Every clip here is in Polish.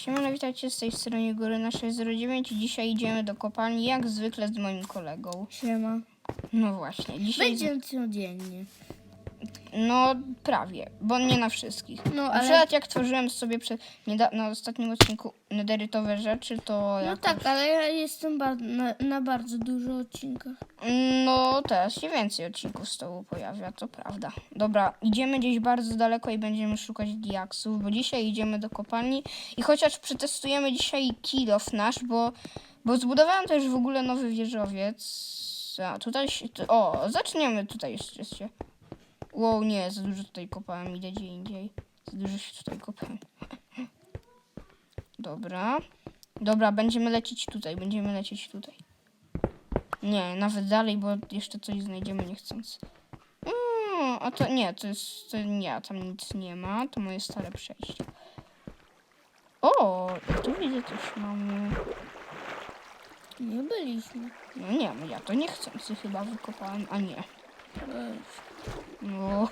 Siemano, witajcie z tej strony Góry na 609 i dzisiaj idziemy do kopalni jak zwykle z moim kolegą. Siema. No właśnie, dzisiaj... Będzie codziennie. No prawie, bo nie na wszystkich. No, Na ale- przykład jak tworzyłem sobie przed, na ostatnim odcinku nederytowe rzeczy, to No jakoś... tak, ale ja jestem bar- na, na bardzo dużo odcinkach. No teraz się więcej odcinków z tobą pojawia, to prawda. Dobra, idziemy gdzieś bardzo daleko i będziemy szukać diaksów, bo dzisiaj idziemy do kopalni i chociaż przetestujemy dzisiaj kill off nasz, bo, bo zbudowałem też w ogóle nowy wieżowiec. A, tutaj się, o, zaczniemy tutaj jeszcze. Wow, nie, za dużo tutaj kopałem, idę gdzie indziej. Za dużo się tutaj kopałem. Dobra. Dobra, będziemy lecieć tutaj, będziemy lecieć tutaj. Nie, nawet dalej, bo jeszcze coś znajdziemy niechcąc. Mm, a to nie, to jest. To nie, tam nic nie ma. To moje stare przejście. O, tu widzę coś mamy. Nie byliśmy. No nie, ja to niechcący chyba wykopałem, a nie. Weź. No.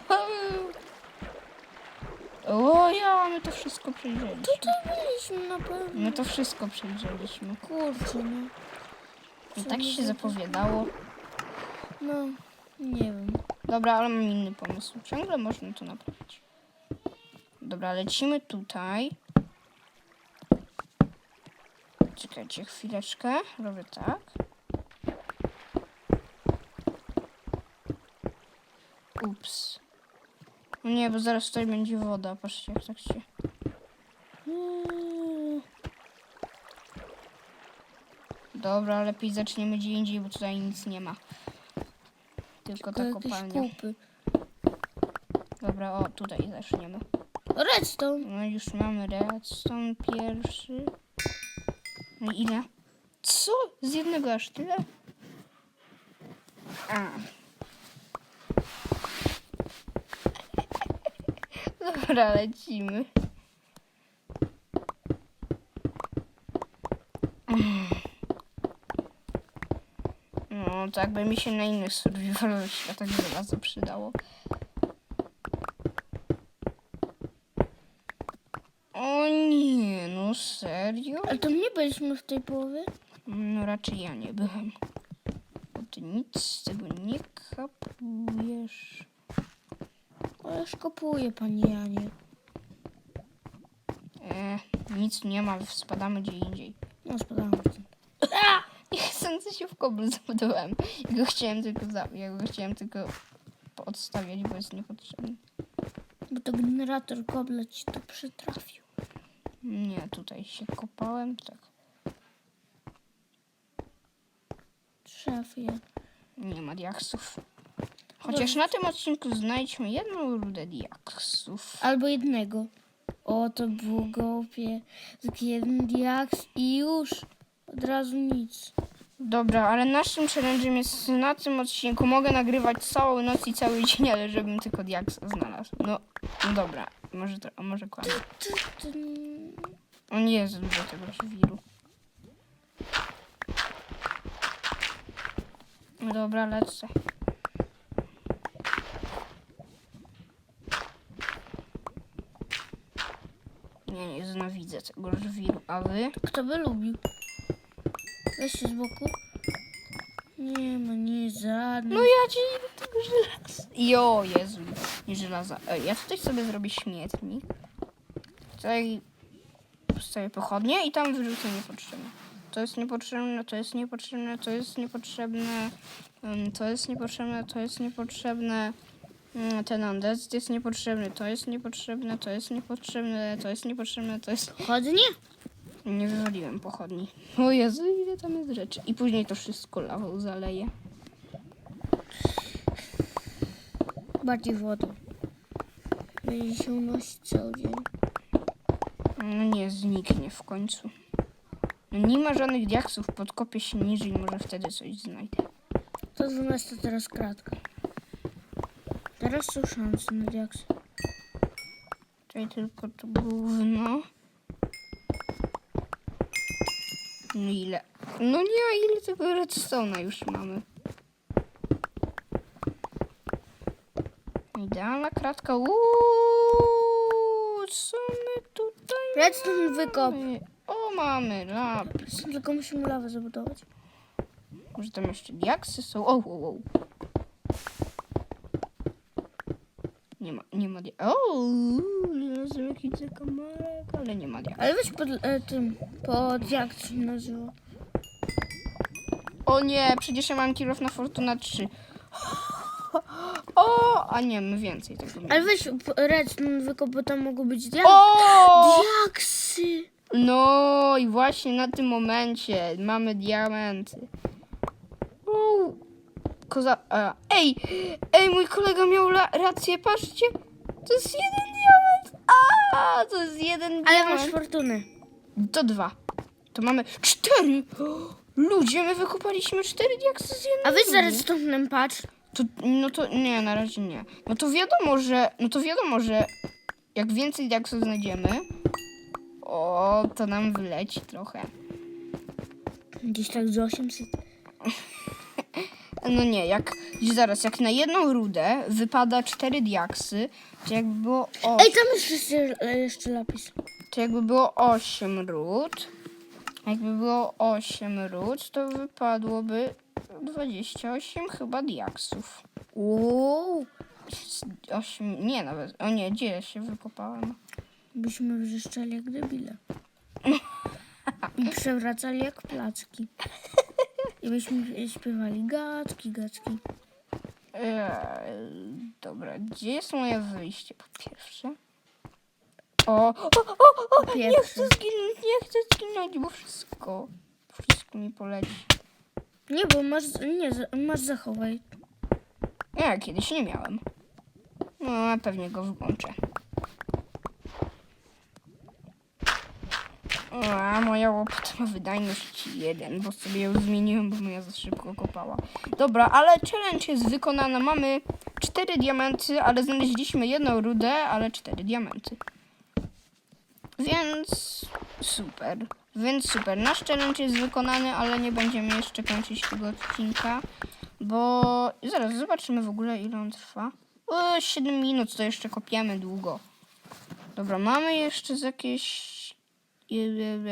O, ja, my to wszystko przejrzeliśmy. Tutaj byliśmy na pewno. My to wszystko przejrzeliśmy. Kurczę, no. I tak się zapowiadało. No, nie wiem. Dobra, ale mam inny pomysł. Ciągle można to naprawić. Dobra, lecimy tutaj. Czekajcie chwileczkę. Robię tak. Ups. No nie, bo zaraz tutaj będzie woda. Patrzcie, jak tak się... Mm, Dobra, lepiej zaczniemy gdzie indziej, bo tutaj nic nie ma. Tylko ta jakieś kopalnia. kupy. Dobra, o, tutaj zaczniemy. Redstone. No już mamy redstone pierwszy. No i ile? Co? Z jednego aż tyle? A. Dobra, lecimy. No, tak by mi się na innych survivalowych światach żelazo przydało. O nie, no serio? Ale to nie byliśmy w tej połowie? No raczej ja nie byłem. Bo ty nic z tego nie kapujesz. Ależ kopuję, panie Janie. E, nic nie ma, spadamy gdzie indziej. No, spadałam stąd. Niechcący się w koblu zabudowałem. Ja go chciałem tylko za... Ja go chciałem tylko odstawiać, bo jest niepotrzebny. Bo to generator kobla ci to przytrafił. Nie, tutaj się kopałem, tak. Trafię. Nie ma diaksów. Chociaż na tym odcinku znajdźmy jedną rudę diaksów. Albo jednego. O, to było głupie. Tylko jeden diaks i już. Od razu nic. Dobra, ale naszym challenge'em jest na tym odcinku mogę nagrywać całą noc i cały dzień, ale żebym tylko diaksa znalazł. No, no dobra, może, to, a może kłamie. Ty, ty, O nie, jest dużo tego żwiru. No Dobra, lecę. Nie, nie, znienawidzę tego żwiru, a wy? Kto by lubił? Weź się z boku. Nie ma, nie żadny. No ja ci tego żelaza. Jo, Jezu, nie żelaza. Ej, ja tutaj sobie zrobię śmietnik. Tutaj postawię pochodnie i tam wyrzucę niepotrzebne. To jest niepotrzebne, to jest niepotrzebne, to jest niepotrzebne, ym, to jest niepotrzebne, to jest niepotrzebne. Ym, Ten andes jest niepotrzebny, to jest niepotrzebne, to jest niepotrzebne, to jest niepotrzebne, to jest... Chodnie? Nie wywaliłem pochodni. O Jezu, ile tam jest rzeczy. I później to wszystko lawą zaleję. Bardziej wodą. Będzie się unosić cały dzień. No nie, zniknie w końcu. No nie ma żadnych diaksów, podkopię się niżej, może wtedy coś znajdę. To 12 teraz kratka. Teraz są szanse na diaks. Tutaj tylko to gówno. No ile? No nie, a ile tego redstone'a już mamy? Idealna kratka. Uuu, co my tutaj Redstone wykop. O, mamy lapis. Tylko musimy lawę zabudować. Może tam jeszcze diaksy są? O, o, o. Nie ma, diaksów. O, jakiś zakamarek, ale nie ma. Ale weź pod e, tym, pod jak to się nazywa? O nie, przecież ja mam kilof na Fortuna 3. O, a nie, my więcej tego nie. Ale weź redstone wykop, bo tam mogą być diaksy. O! Diaksy! No i właśnie na tym momencie mamy diamenty. Uuu. Koza... A, ej! Ej, mój kolega miał la- rację, patrzcie! To jest jeden diament! A, to jest jeden Ale masz fortunę. To dwa. To mamy cztery! Ludzie, my wykopaliśmy cztery diaksy z jednej A weź za rudy. redstone'em patrz. To, no to nie, na razie nie. No to wiadomo, że. No to wiadomo, że jak więcej diaksów znajdziemy, o, to nam wyleci trochę. Gdzieś tak z 800. No nie, jak zaraz, jak na jedną rudę wypada cztery diaksy, to jakby było o, Ej, tam jest jeszcze, jeszcze lapis. to jakby było 8 ród. Jakby było 8 ród, to wypadłoby 28 chyba diaksów. Uuu. 8, nie nawet, o nie, gdzie ja się wykopałem? Byśmy wrzeszczeli jak debile. I przewracali jak placki. I byśmy śpiewali gacki, gacki. Eee, dobra, gdzie jest moje wyjście po pierwsze? O, o, o, o, nie chcę zginąć, nie chcę zginąć, bo wszystko, wszystko mi poleci. Nie, bo masz, nie, masz zachowaj. Ja kiedyś nie miałem. No, a pewnie go wyłączę. A moja łopata ma wydajność 1, bo sobie ją zmieniłem, bo moja za szybko kopała. Dobra, ale challenge jest wykonana. Mamy 4 diamenty, ale znaleźliśmy jedną rudę, ale 4 diamenty. Więc super. Więc super. Nasz challenge jest wykonany, ale nie będziemy jeszcze kończyć tego odcinka. Bo zaraz zobaczymy w ogóle ile on trwa. O, 7 minut, to jeszcze kopiemy długo. Dobra, mamy jeszcze z jakieś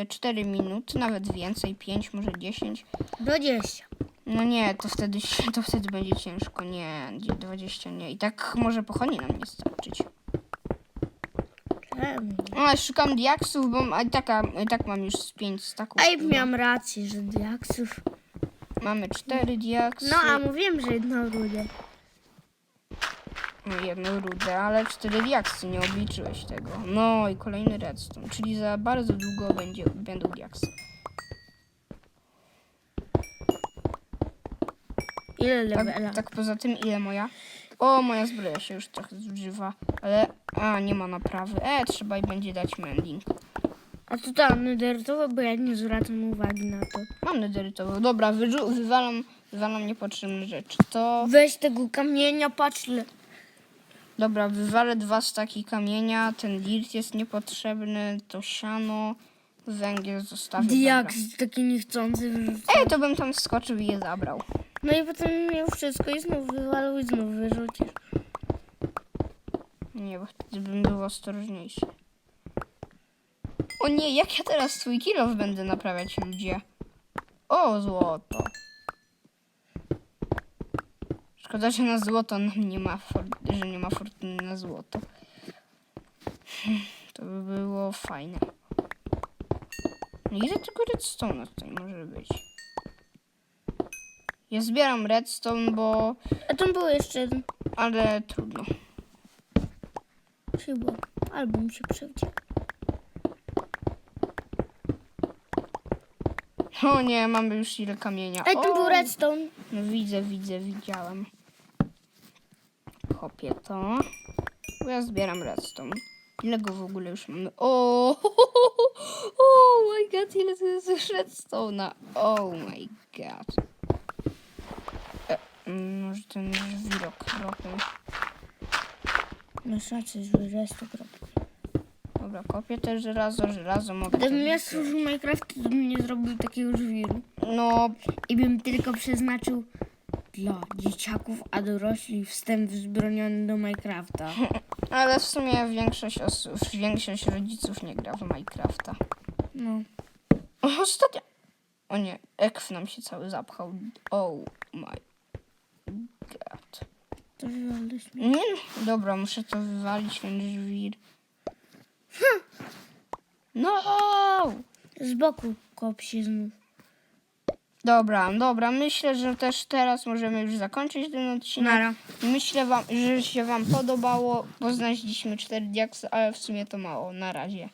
4 minuty, nawet więcej, 5, może 10. 20. No nie, to wtedy, to wtedy będzie ciężko. Nie, 20 nie. I tak może pochodni nam nie starczyć. No, szukam diaksów, bo a i tak, a i tak mam już z 5 staków. Ej, miałam rację, że diaksów. Mamy 4 diaksy. No, a mówiłem, że jedną rudę. No, jedną rudę, ale cztery diaksy, nie obliczyłeś tego. No i kolejny redstone, czyli za bardzo długo będzie, będą diaksy. Ile levela? Tak, tak poza tym, ile moja? O, moja zbroja się już trochę zużywa, ale... A, nie ma naprawy. E, trzeba i będzie dać mending. A to tam nedertowe, bo ja nie zwracam uwagi na to. Mam nederytową. Dobra, wywalam, wywalam niepotrzebne rzeczy. To... Weź tego kamienia, patrz le. Dobra, wywalę dwa staki kamienia, ten dirt jest niepotrzebny, to siano, węgiel zostawię. dobra. Diaks taki niechcący. Ej, to bym tam skoczył i je zabrał. No i potem miał wszystko i znów wywalał i znów wyrzucisz. Nie, bo wtedy bym był ostrożniejszy. O nie, jak ja teraz swój kilof będę naprawiać, ludzie? O, złoto. Szkoda, że na złoto nam nie ma, że nie ma fortuny na złoto. To by było fajne. No ile tego redstone'a tutaj może być? Ja zbieram redstone, bo... A tam był jeszcze jeden. ale trudno. Chyba. Albo mi się przewdział. O nie, mamy już ile kamienia. Ej, tam o, był redstone. No widzę, widzę, widziałem. Kopię to. Bo ja zbieram redstone. Ile go w ogóle już mamy? O, oh my god, ile to jest redstone'a. Oh my god. E, może ten żwirok trochę. Masz rację, zły redstone. Dobra, kopię też żelazo, żelazo mogę... Gdybym ja stworzył Minecraft, to bym nie zrobił takiego żwiru. No, I bym tylko przeznaczył dla dzieciaków, a dorośli wstęp wzbroniony do Minecrafta. Ale w sumie większość osób, większość rodziców nie gra w Minecrafta. No. Ostatnio. O nie, ekw nam się cały zapchał. Oh my god. To wywalisz Nie, no, dobra, muszę to wywalić, ten żwir. No! Z boku kop się znów. Dobra, dobra, myślę, że też teraz możemy już zakończyć ten odcinek. Nara. Myślę, wam, że się Wam podobało, bo znaleźliśmy 4 diaksy, ale w sumie to mało. Na razie.